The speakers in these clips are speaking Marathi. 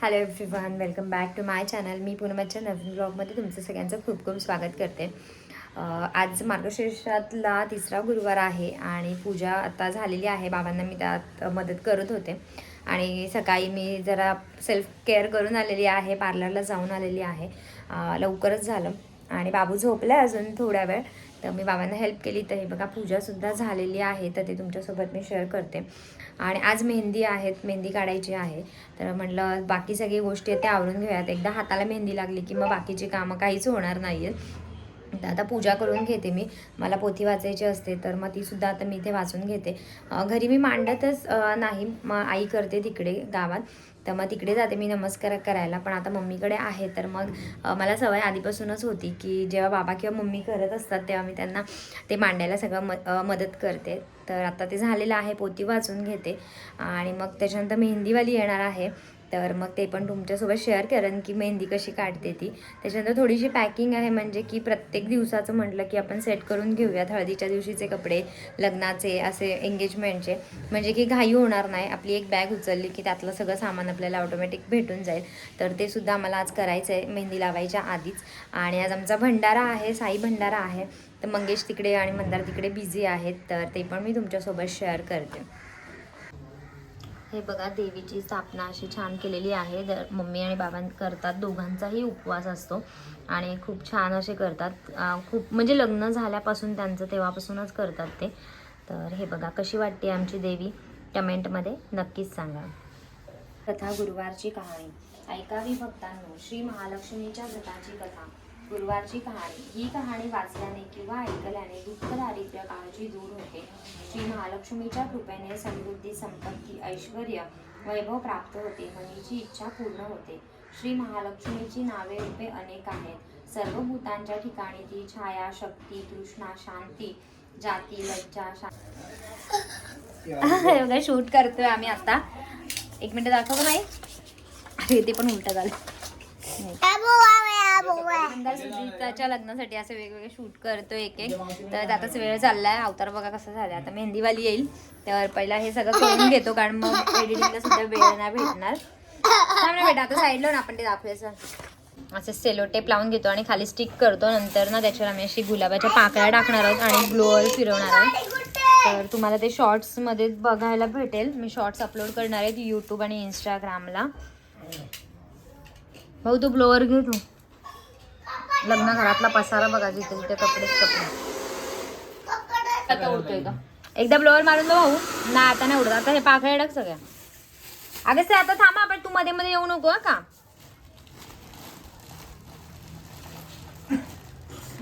Hello everyone welcome back to my channel मी पूनमच्या नवीन ब्लॉगमध्ये तुमचं सगळ्यांचं खूप खूप स्वागत करते. आज मार्गशीर्षातला तिसरा गुरुवार आहे आणि पूजा आता झालेली आहे. बाबांना मी त्यात मदत करत होते. आणि सकाळी मी जरा सेल्फ केअर करून आलेली आहे पार्लरला जाऊन आलेली आहे. लवकरच झालं. आणि बाबू झोपला अजून थोड्या वेळ. तर मी बाबांना हेल्प केली. तर हे बघा पूजासुद्धा झालेली आहे. तर ते तुमच्यासोबत मी शेअर करते. आणि आज मेहंदी आहेत. मेहंदी काढायची आहे. तर म्हटलं बाकी सगळी गोष्टी आहेत त्या आवरून घेऊयात. एकदा हाताला मेहंदी लागली की मग बाकीची कामं काहीच होणार नाही आहेत तर आता पूजा करून घेते मी. मला पोथी वाचायची असते तर मग तीसुद्धा आता मी इथे वाचून घेते. घरी मी मांडतच नाही. मग आई करते तिकडे गावात. तर मग तिकडे जाते मी नमस्कार करायला. पण आता मम्मीकडे आहे तर मग मला सवय आधीपासूनच होती की जेव्हा बाबा किंवा मम्मी करत असतात तेव्हा मी त्यांना ते मांडायला सगळं म मदत करते. तर आता ते झालेलं आहे पोती वाचून घेते. आणि मग त्याच्यानंतर मेहंदीवाली येणार आहे. तर मग ते पण तुमच्यासोबत शेअर करेन की मेहंदी कशी काढते ती. त्याच्यानंतर थोडीशी पॅकिंग आहे म्हणजे की प्रत्येक दिवसाचं म्हटलं की आपण सेट करून घेऊयात. हळदीच्या दिवशीचे कपडे लग्नाचे असे एंगेजमेंटचे म्हणजे की घाई होणार नाही. आपली एक बॅग उचलली की त्यातलं सगळं सामान आपल्याला ऑटोमॅटिक भेटून जाईल. तर ते सुद्धा आम्हाला आज करायचं आहे मेहंदी लावायच्या आधीच. आणि आज आमचा भंडारा आहे साई भंडारा आहे. तर मंगेश तिकडे आणि मंदार तिकडे बिझी आहेत. तर ते पण मी तुमच्यासोबत शेअर करते. हे बघा देवीची स्थापना अशी छान केलेली आहे. दर मम्मी आणि बाबां करतात दोघांचाही उपवास असतो आणि खूप छान असे करतात. खूप म्हणजे लग्न झाल्यापासून त्यांचं तेव्हापासूनच करतात ते. तर हे बघा कशी वाटते आमची देवी? कमेंटमध्ये नक्कीच सांगा. कथा गुरुवारची कहाणी. ऐकावी भक्तांनो श्री महालक्ष्मीच्या व्रताची कथा. गुरुवारची कहाणी. ही कहाणी वाचल्याने किंवा ऐकल्याने दुःख दारिद्र्य काळजी दूर होते. श्री महालक्ष्मीच्या कृपेने समृद्धी संपत्ती ऐश्वर वैभव प्राप्त होते. मनीची इच्छा पूर्ण होते. श्री महालक्ष्मीची नावे रूपे अनेक आहेत. सर्व भूतांच्या ठिकाणी ती छाया शक्ती तृष्णा शांती जाती लज्जा शांती. बघा शूट करतोय आम्ही आता. एक मिनिट दाखव नाही अरे ते पण उलट झालं. सुजिताच्या लग्नासाठी असे वेगवेगळे शूट करतो एक एक. तर आताच वेळ चाललाय. अवतार बघा कसं झालं आता मेहंदीवाली येईल. तर पहिला हे सगळं करून घेतो कारण मग एडिटिंगला सुद्धा वेळ नाही भेटणार. थांब बेटा आता साईडला ना आपण ते दाखवायचं असे. सेलो टेप लावून घेतो आणि खाली स्टिक करतो. नंतर ना त्याच्यावर आम्ही अशी गुलाबाच्या पाकळ्या टाकणार आहोत आणि ग्लोअर फिरवणार आहोत. तर तुम्हाला ते शॉर्ट्समध्ये बघायला भेटेल. मी शॉर्ट्स अपलोड करणार आहेत यूट्यूब आणि इंस्टाग्रामला भाऊ तू ब्लोअर घे तू. लग्न घरातला पसारा बघा जिथे कपडेच कपडे आता उडतोय का एकदा ब्लोअर मारून भाऊ ना आता नाही उडत. आता हे पाकळ्या टाक सगळ्या. अगं ते आता थांबा आपण तू मध्ये मध्ये येऊ नको हं का?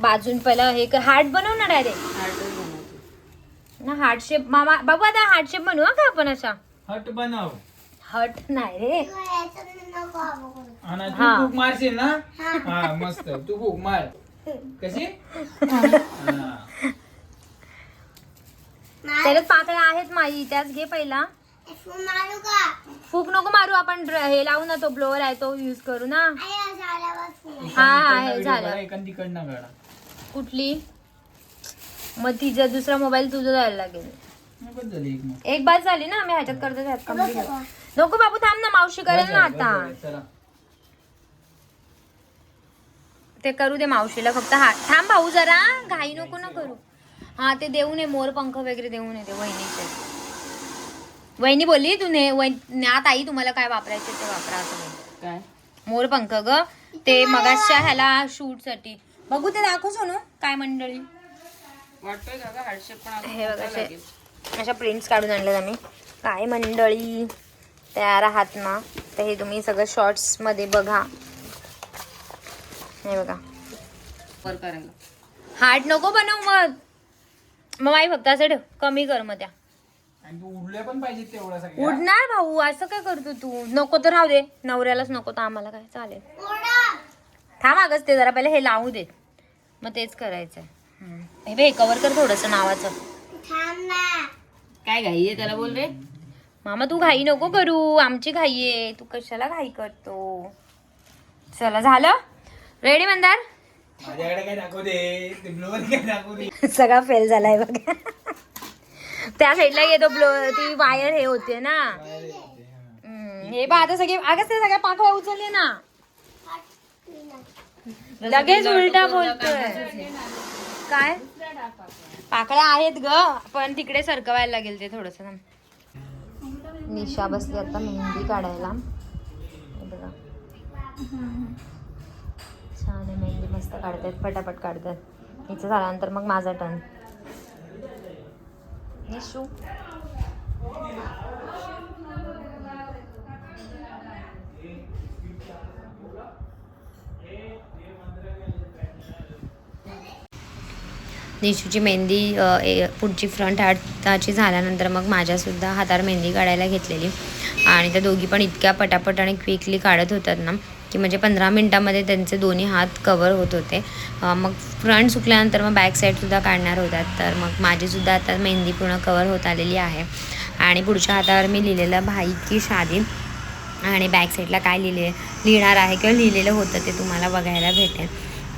बाजून पहिलं हे हार्ट बनव ना डायरेक्ट ना हार्ट शेप मामा बाबू आता हार्ट शेप बनवू हं का आपण असा हट बनव. हट नाही रे. आणि तू हा. भूक मारशील ना? हा. मस्त. तू भूक मार. कशी? हा. त्याच्यात पाकळ्या आहेत माई त्याच घे पहिला. फूक नको मारू आपण ड्र- हे लावू ना तो ब्लोअर आहे तो युज करू ना. हा, हा, हे video झालं. काढा, इकडनं तिकडनं काढा कुठली? मग तिचा दुसरा मोबाईल तुझा जायला लागेल. बस झाली एक मग. एक बार झाली ना आम्ही ह्याच्यात करतो त्यात complete आहे. नको बाबू थांब ना मावशी करेल ना आता. चला. ते करू दे मावशीला फक्त हा थांब भाऊ जरा घाई नको ना करू. हा ते देऊ नये मोर पंख वगैरे देऊ नये ते वहिनीचे. वहिनी बोलली तू ने वहि- ना ताई तुम्हाला काय वापरायचे ते वापरा असं बोलली. काय? मोर पंख ग ते मगाच्या ह्याला शूटसाठी बघू ते दाखव सोनू काय मंडळी. वाटतोय का पण हे बघा असे. अशा प्रिंट्स काढून आणल्यात आम्ही. काय मंडळी. तयार आहात ना तर हे तुम्ही सगळं शॉर्ट्समध्ये बघा. हे बघा. करायला. हार्ट नको बनव मग. मग आई फक्त असं ठेव कमी कर मग त्या. उडल्या पण पाहिजे उडणार भाऊ असं काय करतो तू? नको तर राहू दे. नवऱ्यालाच नको तर आम्हाला काय चालेल. थांब अगच ते जरा पहिले हे लावू दे. मग तेच करायचंय. हम्म. हे बे कवर कर थोडस नावाचं. काय घाई आहे त्याला बोल रे. मामा तू घाई नको करू. आमची घाई आहे. तू कशाला घाई करतो? चला झालं? रेडी मंदार? माझ्याकडे काय दाखवू दे. ते ब्लोअर काय दाखवू दे. सगळा फेल झालाय बघा. त्या साईडला येतो ब्लो ती वायर हे होते ना. हा. हम्म. हे बा आता सगळे अगं ते सगळ्या पाकळ्या उचलले ना. लगेच उलटा बोलतोय. काय? पाकळ्या आहेत ग पण तिकडे सरकवायला लागेल ते थोडस. निशा बसली आता मेहंदी काढायला. बघा. छान आहे मेहंदी मस्त काढतात पटापट काढतात हिचं झाल्यानंतर मग माझा टर्न निशू निशूची मेहंदी ए- पुढची फ्रंट हाताची झाल्यानंतर मग माझ्यासुद्धा हातावर मेहंदी काढायला घेतलेली. आणि त्या दोघी पण इतक्या पटापट आणि क्विकली काढत होतात ना की म्हणजे पंधरा मिनटामध्ये त्यांचे दोन्ही हात कवर होत होते. मग फ्रंट सुकल्यानंतर मग बॅक साईडसुद्धा काढणार होतात तर मग माझीसुद्धा आता मेहंदी पूर्ण कवर होत आलेली आहे. आणि पुढच्या हातावर मी लिहिलेलं भाई की शादी. आणि बॅक साईडला काय लिहिले लिहिणार आहे किंवा लिहिलेलं होतं ते तुम्हाला बघायला भेटेल.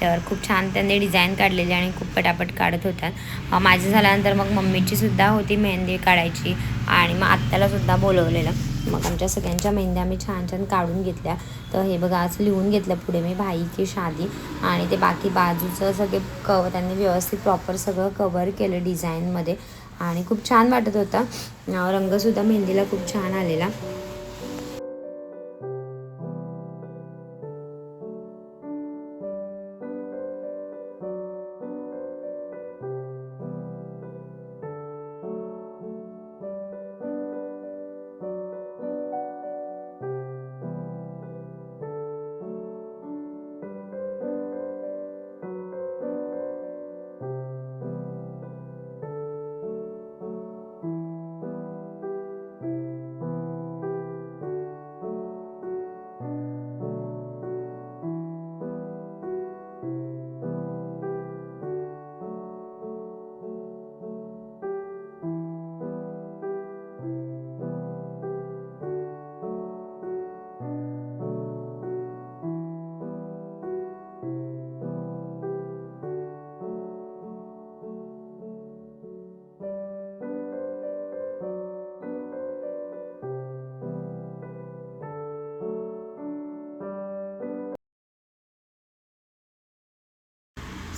तर खूप छान त्यांनी डिझाईन काढलेली आणि खूप पटापट काढत होतात. अं, माझं झाल्यानंतर मग मम्मीचीसुद्धा होती मेहंदी काढायची आणि मग आत्यालासुद्धा बोलवलेलं. मग आमच्या सगळ्यांच्या मेहंद्या मी छान छान काढून घेतल्या. तर हे बघा आज लिहून घेतलं पुढे मी भाई की शादी. आणि ते बाकी बाजूचं सगळे कव त्यांनी व्यवस्थित प्रॉपर सगळं कवर केलं डिझाईनमध्ये आणि खूप छान वाटत होता. रंगसुद्धा मेहंदीला खूप छान आलेला.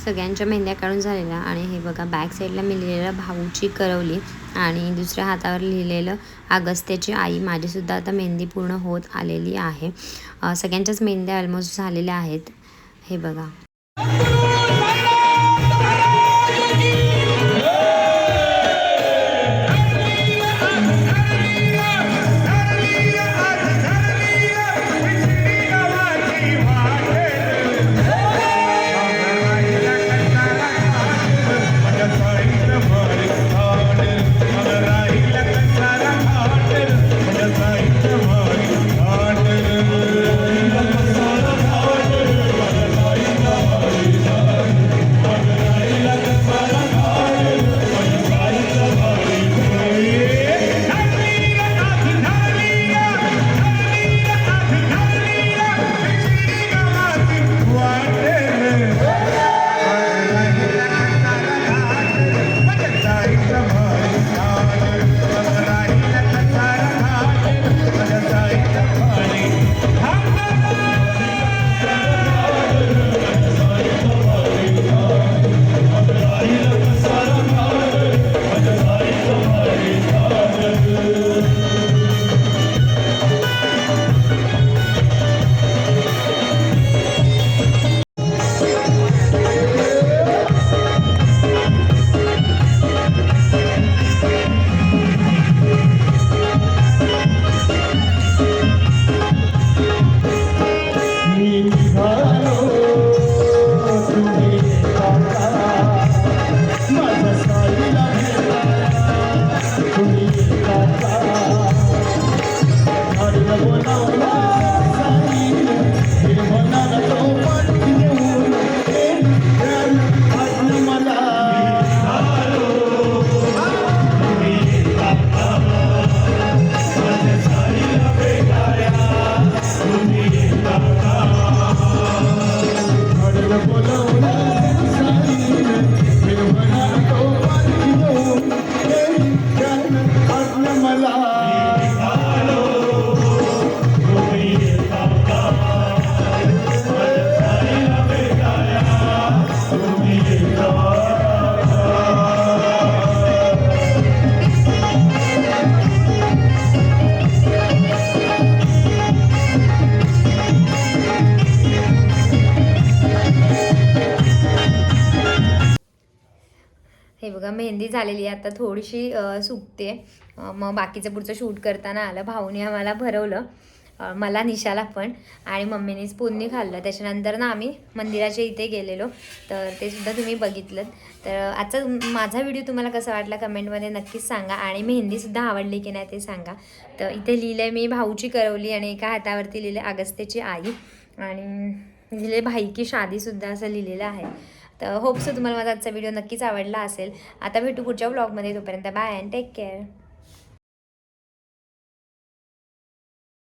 सगळ्यांच्या मेहंद्या काढून झालेल्या आणि हे बघा बॅक साईडला मी लिहिलेलं भाऊची करवली आणि दुसऱ्या हातावर लिहिलेलं अगस्त्याची आई. माझीसुद्धा आता मेहंदी पूर्ण होत आलेली आहे. सगळ्यांच्याच मेहंद्या ऑलमोस्ट झालेल्या आहेत. हे बघा. हे बघा मेहंदी झालेली आहे. आता थोडीशी सुकते. मग बाकीचं पुढचं शूट करताना आलं. भाऊने आम्हाला भरवलं. मला निशाला पण. आणि मम्मीने स्पूननी खाल्लं. त्याच्यानंतर ना आम्ही मंदिराच्या इथे गेलेलो. तर ते सुद्धा तुम्ही बघितलं तर आजचा माझा व्हिडिओ तुम्हाला कसा वाटला कमेंटमध्ये नक्कीच सांगा. आणि मेहंदीसुद्धा आवडली की नाही ते सांगा. तर इथे लिहिलं आहे मी भाऊची करवली आणि एका हातावरती लिहिले अगस्त्याची आई. आणि लिहिले भाई की शादीसुद्धा असं लिहिलेलं आहे. तर होप सो तुम्हाला माझा आजचा व्हिडिओ नक्कीच आवडला असेल. आता भेटू पुढच्या ब्लॉगमध्ये तोपर्यंत बाय अँड टेक केअर